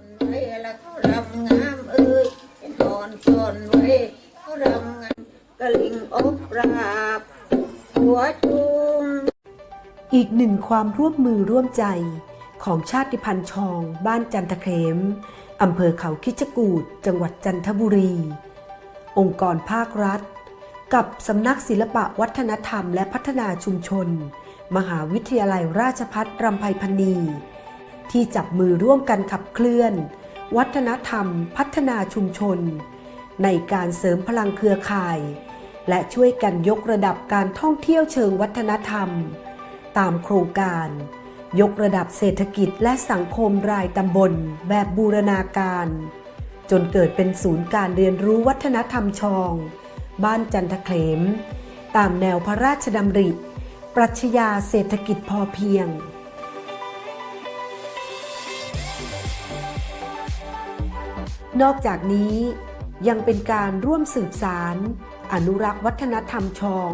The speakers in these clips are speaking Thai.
นไว้แล้วเขารำงามเอ้ยนอนจนไว้เขารำงามกระลิงอบราบหัวจุงอีกหนึ่งความร่วมมือร่วมใจของชาติพันธุ์ชอง บ้านจันทเขมอำเภอเขาคิดจกูดจังหวัดจันทบุรี องค์กรภาครัฐ กับสำนักศิลปะวัฒนธรรมและพัฒนาชุมชน มหาวิทยาลัยราชพัฒรำไพพรรณี ที่จับมือร่วมกันขับเคลื่อน วัฒนธรรม พัฒนาชุมชน ในการเสริมพลังเครือข่าย และช่วยกันยกระดับการท่องเที่ยวเชิงวัฒนธรรม ตามโครงการ ยกระดับเศรษฐกิจและสังคมรายตำบลแบบบูรณาการ จนเกิดเป็นศูนย์การเรียนรู้วัฒนธรรมชอง บ้านจันทเขลมตามแนวพระราชดำริ ปรัชญาเศรษฐกิจพอเพียง นอกจากนี้ยังเป็นการร่วมสืบสาร อนุรักษ์วัฒนธรรมชอง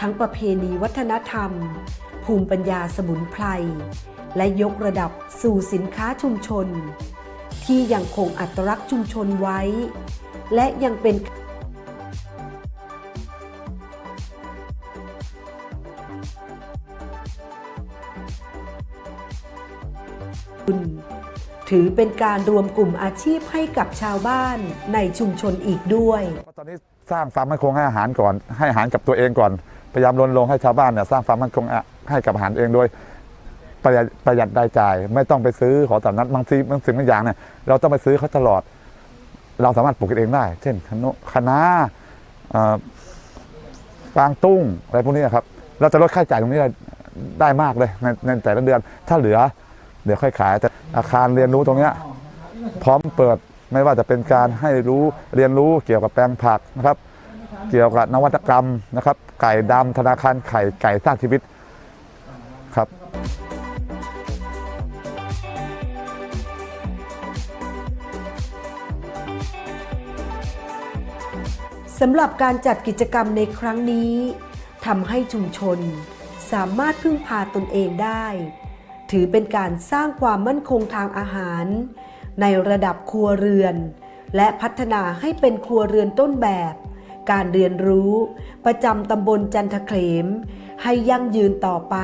ทั้งประเพณีวัฒนธรรม ภูมิปัญญาสมุนไพร และยกระดับสู่สินค้าชุมชน ที่ยังคงอัตลักษณ์ชุมชนไว้ และยังเป็น ถือเป็นการรวมกลุ่มอาชีพให้กับชาวบ้านในชุมชนอีกด้วย ตอนนี้สร้างฟาร์มมั่นคงให้อาหารก่อน ให้อาหารกับตัวเองก่อน พยายามรณรงค์ให้ชาวบ้านเนี่ยสร้างฟาร์มมั่นคงให้กับอาหารเองโดยประหยัดประหยัดรายจ่าย ไม่ต้องไปซื้อของตามนัดบางทีบางสิ่งบางอย่างเนี่ยเราต้องไปซื้อเขาตลอด เราสามารถปลูกกันเองได้ เช่นคะน้าคะน้าเอ่อกวางตุ้งอะไรพวกนี้ครับ เราจะลดค่าใช้จ่ายตรงนี้ได้ได้มากเลยในในแต่ละเดือน ถ้าเหลือ เดี๋ยวค่อยขาย แต่อาคารเรียนรู้ตรงเนี้ยพร้อมเปิดไม่ว่าจะเป็นการให้รู้เรียนรู้เกี่ยวกับแปลงผักนะครับ เกี่ยวกับนวัตกรรมนะครับ ไก่ดำธนาคารไข่ไก่สร้างชีวิตครับสำหรับการจัดกิจกรรมในครั้งนี้ทำให้ชุมชนสามารถพึ่งพาตนเองได้ ถือเป็นการสร้างความมั่นคงทางอาหาร ในระดับครัวเรือน และพัฒนาให้เป็นครัวเรือนต้นแบบ การเรียนรู้ ประจำตำบลจันทเขม ให้ยั่งยืนต่อไป